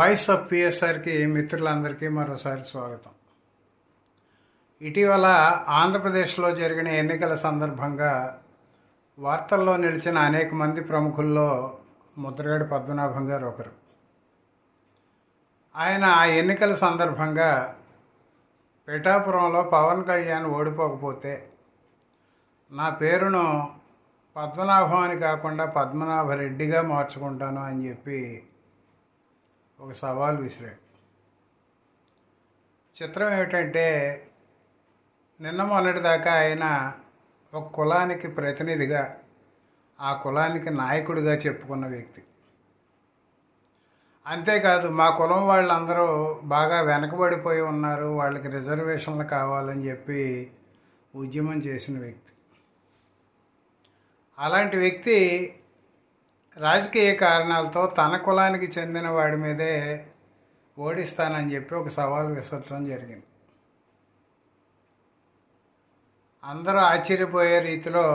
Voice of పిఎస్ఆర్కి మిత్రులందరికీ మరోసారి స్వాగతం. ఇటీవల ఆంధ్రప్రదేశ్లో జరిగిన ఎన్నికల సందర్భంగా వార్తల్లో నిలిచిన అనేక మంది ప్రముఖుల్లో ముద్రగడి పద్మనాభం గారు ఒకరు. ఆయన ఆ ఎన్నికల సందర్భంగా పిఠాపురంలో పవన్ కళ్యాణ్ ఓడిపోకపోతే నా పేరును పద్మనాభం అని కాకుండా పద్మనాభరెడ్డిగా మార్చుకుంటాను అని చెప్పి ఒక సవాల్ విసిరాడు చిత్రం ఏమిటంటే నిన్న మొన్నటి దాకా ఆయన ఒక కులానికి ప్రతినిధిగా ఆ కులానికి నాయకుడిగా చెప్పుకున్న వ్యక్తి. అంతేకాదు మా కులం వాళ్ళందరూ బాగా వెనకబడిపోయి ఉన్నారు వాళ్ళకి రిజర్వేషన్లు కావాలని చెప్పి ఉద్యమం చేసిన వ్యక్తి. అలాంటి వ్యక్తి రాజకీయ కారణాలతో తన కులానికి చెందిన వాడి మీదే ఓడిస్తానని చెప్పి ఒక సవాల్ విసరటం జరిగింది. అందరూ ఆశ్చర్యపోయే రీతిలో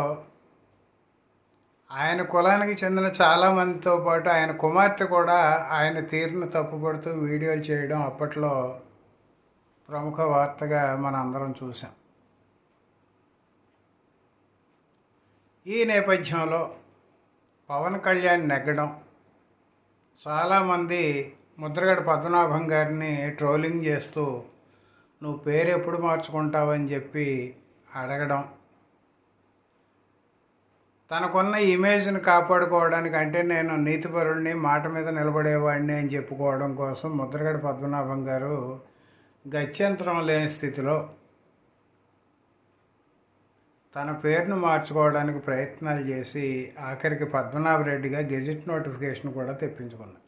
ఆయన కులానికి చెందిన చాలామందితో పాటు ఆయన కుమార్తె కూడా ఆయన తీరును తప్పుపడుతూ వీడియోలు చేయడం అప్పట్లో ప్రముఖ వార్తగా మన అందరం చూసాం ఈ నేపథ్యంలో పవన్ కళ్యాణ్ నెగ్గడం. చాలామంది ముద్రగడ పద్మనాభం గారిని ట్రోలింగ్ చేస్తూ నువ్వు పేరు ఎప్పుడు మార్చుకుంటావని చెప్పి అడగడం. తనకున్న ఇమేజ్ని కాపాడుకోవడానికి అంటే నేను నీతిపరుణ్ణి మాట మీద నిలబడేవాడిని అని చెప్పుకోవడం కోసం ముద్రగడ పద్మనాభం గారు గత్యంతరం లేని స్థితిలో తన పేరును మార్చుకోవడానికి ప్రయత్నాలు చేసి ఆఖరికి పద్మనాభరెడ్డిగా గెజిట్ నోటిఫికేషన్ కూడా తెప్పించుకున్నారు.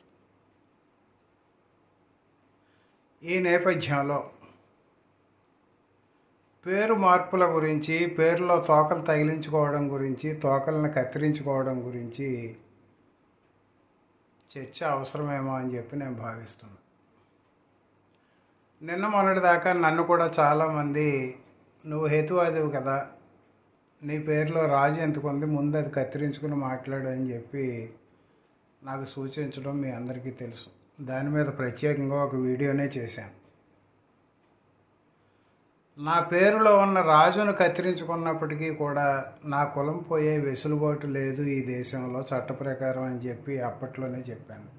ఈ నేపథ్యంలో పేరు మార్పుల గురించి పేరులో తోకలు తగిలించుకోవడం గురించి తోకలను కత్తిరించుకోవడం గురించి చర్చ అవసరమేమో అని చెప్పి నేను భావిస్తున్నాను. నిన్న మొన్నటిదాకా నన్ను కూడా చాలామంది నువ్వు హేతువాదివి కదా నీ పేరులో రాజు ఎంతకుంది ముందు అది కత్తిరించుకుని మాట్లాడు అని చెప్పి నాకు సూచించడం మీ అందరికీ తెలుసు. దాని మీద ప్రత్యేకంగా ఒక వీడియోనే చేశాను. నా పేరులో ఉన్న రాజును కత్తిరించుకున్నప్పటికీ కూడా నా కులం పోయే వెసులుబాటు లేదు ఈ దేశంలో చట్ట ప్రకారం అని చెప్పి అప్పట్లోనే చెప్పాను.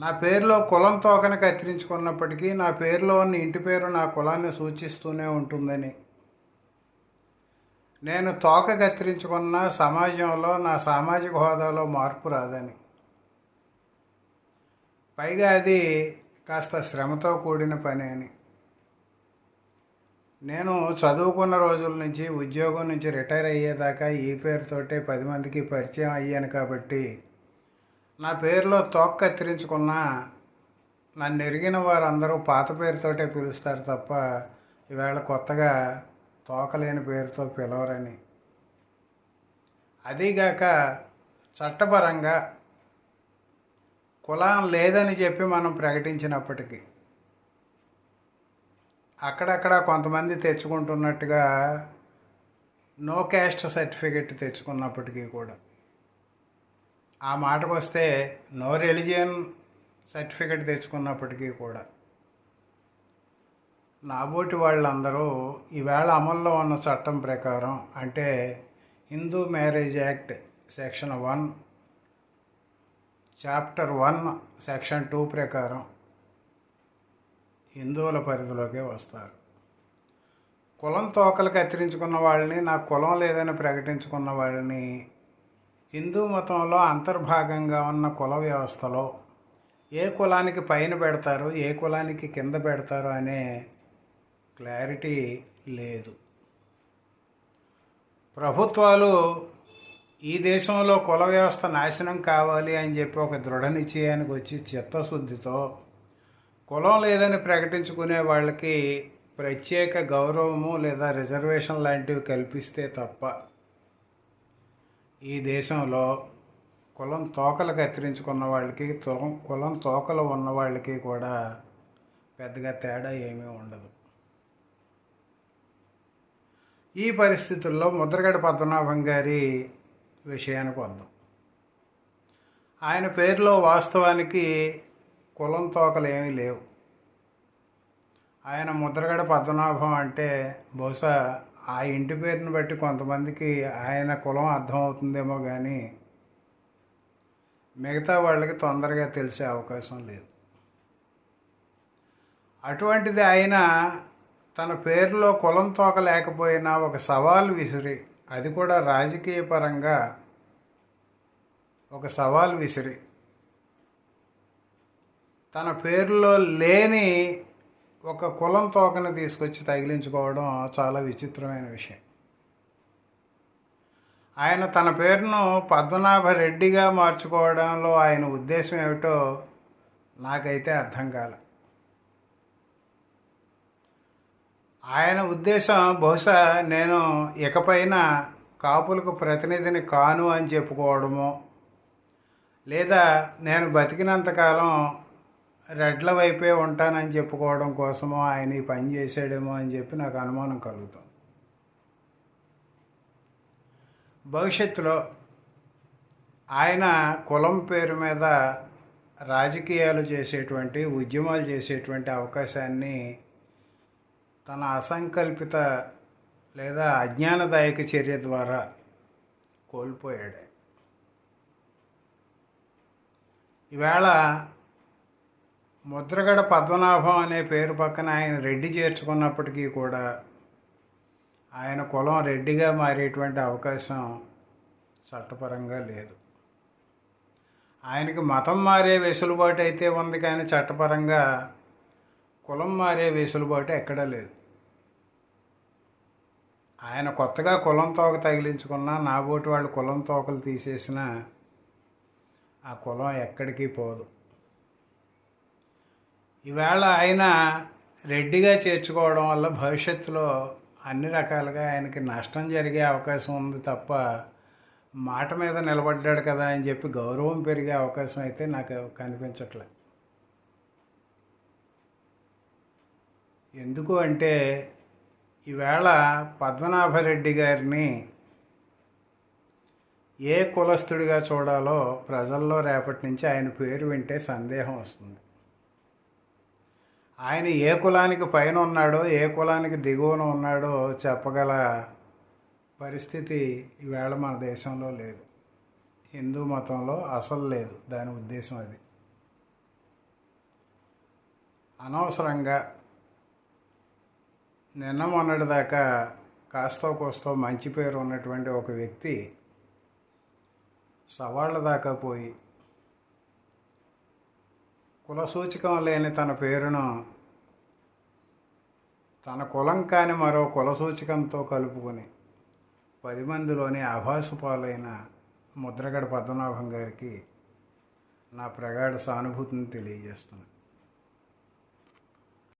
నా పేరులో కులం తోకని కత్తిరించుకున్నప్పటికీ నా పేరులో ఉన్న ఇంటి పేరు నా కులాన్ని సూచిస్తూనే ఉంటుందని నేను తోక కత్తిరించుకున్న సమాజంలో నా సామాజిక హోదాలో మార్పు రాదని. పైగా అది కాస్త శ్రమతో కూడిన పని అని. నేను చదువుకున్న రోజుల నుంచి ఉద్యోగం నుంచి రిటైర్ అయ్యేదాకా ఈ పేరుతోటే పది మందికి పరిచయం అయ్యాను కాబట్టి నా పేరులో తోక కత్తిరించుకున్న నన్ను ఎరిగిన వారందరూ పాత పేరుతోటే పిలుస్తారు తప్ప ఈవేళ కొత్తగా తోకలేని పేరుతో పిలవరని. అదీగాక చట్టపరంగా కులం లేదని చెప్పి మనం ప్రకటించినప్పటికీ అక్కడక్కడ కొంతమంది తెచ్చుకుంటున్నట్టుగా నో క్యాస్ట్ సర్టిఫికెట్ తెచ్చుకున్నప్పటికీ కూడా. ఆ మాటకు వస్తే నో రిలిజియన్ సర్టిఫికెట్ తెచ్చుకున్నప్పటికీ కూడా. నాబోటి వాళ్ళందరూ ఈవేళ అమల్లో ఉన్న చట్టం ప్రకారం అంటే Hindu marriage act section one chapter one section two ప్రకారం హిందువుల పరిధిలోకే వస్తారు. కులం తోకలు కత్తిరించుకున్న వాళ్ళని నా కులం లేదని ప్రకటించుకున్న వాళ్ళని హిందూ మతంలో అంతర్భాగంగా ఉన్న కుల వ్యవస్థలో ఏ కులానికి పైన పెడతారు ఏ కులానికి కింద పెడతారు అనే క్లారిటీ లేదు. ప్రభుత్వాలు ఈ దేశంలో కుల వ్యవస్థ నాశనం కావాలి అని చెప్పి ఒక దృఢ నిశ్చయానికి వచ్చి చిత్తశుద్ధితో కులం లేదని ప్రకటించుకునే వాళ్ళకి ప్రత్యేక గౌరవము లేదా రిజర్వేషన్ లాంటివి కల్పిస్తే తప్ప ఈ దేశంలో కులం తోకలు కత్తిరించుకున్న వాళ్ళకి కులం తోకలు ఉన్న వాళ్ళకి కూడా పెద్దగా తేడా ఏమీ ఉండదు. ఈ పరిస్థితుల్లో ముద్రగడ పద్మనాభం గారి విషయానికి వద్దాం. ఆయన పేరులో వాస్తవానికి కులం తోకలు ఏమీ లేవు. ఆయన ముద్రగడ పద్మనాభం అంటే బహుశా ఆ ఇంటి పేరుని బట్టి కొంతమందికి ఆయన కులం అర్థమవుతుందేమో కానీ మిగతా వాళ్ళకి తొందరగా తెలిసే అవకాశం లేదు. అటువంటిది ఆయన తన పేరులో కులం తోక లేకపోయినా ఒక సవాల్ విసిరి అది కూడా రాజకీయ పరంగా ఒక సవాల్ విసిరి. తన పేరులో లేని ఒక కులం తోకను తీసుకొచ్చి తగిలించుకోవడం చాలా విచిత్రమైన విషయం. ఆయన తన పేరును పద్మనాభ రెడ్డిగా మార్చుకోవడంలో ఆయన ఉద్దేశం ఏమిటో నాకైతే అర్థం కాలేదు ఆయన ఉద్దేశం బహుశా నేను ఇకపైన కాపులకు ప్రతినిధిని కాను అని చెప్పుకోవడమో లేదా నేను బతికినంతకాలం రెడ్ల వైపే ఉంటానని చెప్పుకోవడం కోసమో ఆయన ఈ పని చేసాడేమో అని చెప్పి నాకు అనుమానం కలుగుతుంది భవిష్యత్తులో ఆయన కులం పేరు మీద రాజకీయాలు చేసేటువంటి ఉద్యమాలు చేసేటువంటి అవకాశాన్ని తన అసంకల్పిత లేదా అజ్ఞానదాయక చర్య ద్వారా కోల్పోయాడు. ఈవేళ ముద్రగడ పద్మనాభం అనే పేరు పక్కన ఆయన రెడ్డి చేర్చుకున్నప్పటికీ కూడా ఆయన కులం రెడ్డిగా మారేటువంటి అవకాశం చట్టపరంగా లేదు. ఆయనకి మతం మారే వెసులుబాటు అయితే ఉంది కానీ చట్టపరంగా కులం మారే వెసులుబాటు ఎక్కడా లేదు. ఆయన కొత్తగా కులం తోక తగిలించుకున్నా నాబోటి వాళ్ళు కులం తోకలు తీసేసిన ఆ కులం ఎక్కడికి పోదు. ఈవేళ ఆయన రెడ్డిగా చేర్చుకోవడం వల్ల భవిష్యత్తులో అన్ని రకాలుగా ఆయనకి నష్టం జరిగే అవకాశం ఉంది తప్ప మాట మీద నిలబడ్డాడు కదా అని చెప్పి గౌరవం పెరిగే అవకాశం అయితే నాకు కనిపించట్లే. ఎందుకు అంటే ఈవేళ పద్మనాభరెడ్డి గారిని ఏ కులస్తుడిగా చూడాలో ప్రజల్లో రేపటి నుంచి ఆయన పేరు వింటే సందేహం వస్తుంది. ఆయన ఏ కులానికి పైన ఉన్నాడో ఏ కులానికి దిగువన ఉన్నాడో చెప్పగల పరిస్థితి ఈవేళ మన దేశంలో లేదు. హిందూ మతంలో అసలు లేదు. దాని ఉద్దేశం అది. అనవసరంగా నిన్న మొన్నటి దాకా కాస్తో కోస్తో మంచి పేరు ఉన్నటువంటి ఒక వ్యక్తి సవాళ్ళ దాకా పోయి కుల సూచకం లేని తన పేరును తన కులం కాని మరో కుల సూచకంతో కలుపుకొని పది మందిలోని ఆభాసు పాలైన ముద్రగడ పద్మనాభం గారికి నా ప్రగాఢ సానుభూతిని తెలియజేస్తున్నాను.